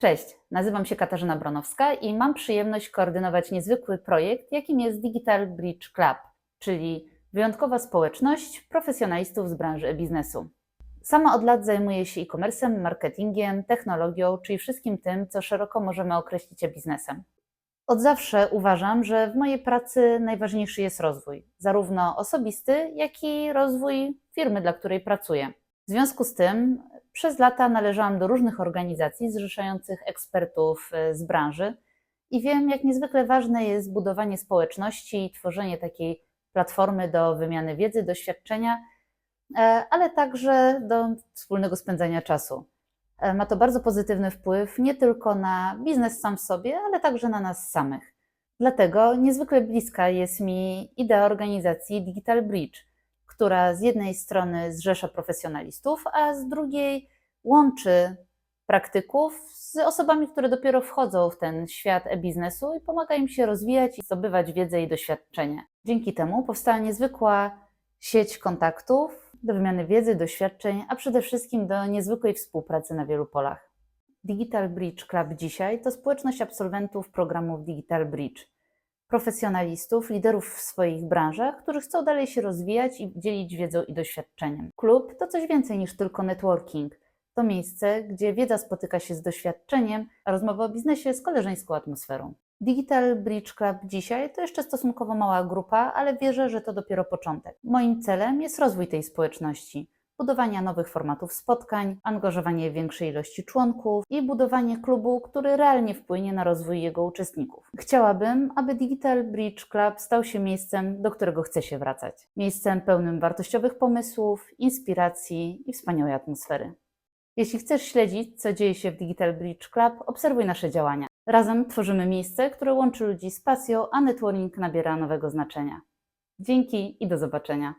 Cześć, nazywam się Katarzyna Bronowska i mam przyjemność koordynować niezwykły projekt, jakim jest Digital Bridge Club, czyli wyjątkowa społeczność profesjonalistów z branży e-biznesu. Sama od lat zajmuję się e-commerce'em, marketingiem, technologią, czyli wszystkim tym, co szeroko możemy określić e-biznesem. Od zawsze uważam, że w mojej pracy najważniejszy jest rozwój, zarówno osobisty, jak i rozwój firmy, dla której pracuję. W związku z tym przez lata należałam do różnych organizacji zrzeszających ekspertów e, z branży i wiem, jak niezwykle ważne jest budowanie społeczności i tworzenie takiej platformy do wymiany wiedzy, doświadczenia, e, ale także do wspólnego spędzania czasu. E, Ma to bardzo pozytywny wpływ nie tylko na biznes sam w sobie, ale także na nas samych. Dlatego niezwykle bliska jest mi idea organizacji Digital Bridge, która z jednej strony zrzesza profesjonalistów, a z drugiej łączy praktyków z osobami, które dopiero wchodzą w ten świat e-biznesu i pomaga im się rozwijać i zdobywać wiedzę i doświadczenie. Dzięki temu powstała niezwykła sieć kontaktów do wymiany wiedzy, doświadczeń, a przede wszystkim do niezwykłej współpracy na wielu polach. Digital Bridge Club dzisiaj to społeczność absolwentów programów Digital Bridge profesjonalistów, liderów w swoich branżach, którzy chcą dalej się rozwijać i dzielić wiedzą i doświadczeniem. Klub to coś więcej niż tylko networking. To miejsce, gdzie wiedza spotyka się z doświadczeniem, a rozmowa o biznesie z koleżeńską atmosferą. Digital Bridge Club dzisiaj to jeszcze stosunkowo mała grupa, ale wierzę, że to dopiero początek. Moim celem jest rozwój tej społeczności, budowania nowych formatów spotkań, angażowanie większej ilości członków i budowanie klubu, który realnie wpłynie na rozwój jego uczestników. Chciałabym, aby Digital Bridge Club stał się miejscem, do którego chce się wracać. Miejscem pełnym wartościowych pomysłów, inspiracji i wspaniałej atmosfery. Jeśli chcesz śledzić, co dzieje się w Digital Bridge Club, obserwuj nasze działania. Razem tworzymy miejsce, które łączy ludzi z pasją, a networking nabiera nowego znaczenia. Dzięki i do zobaczenia.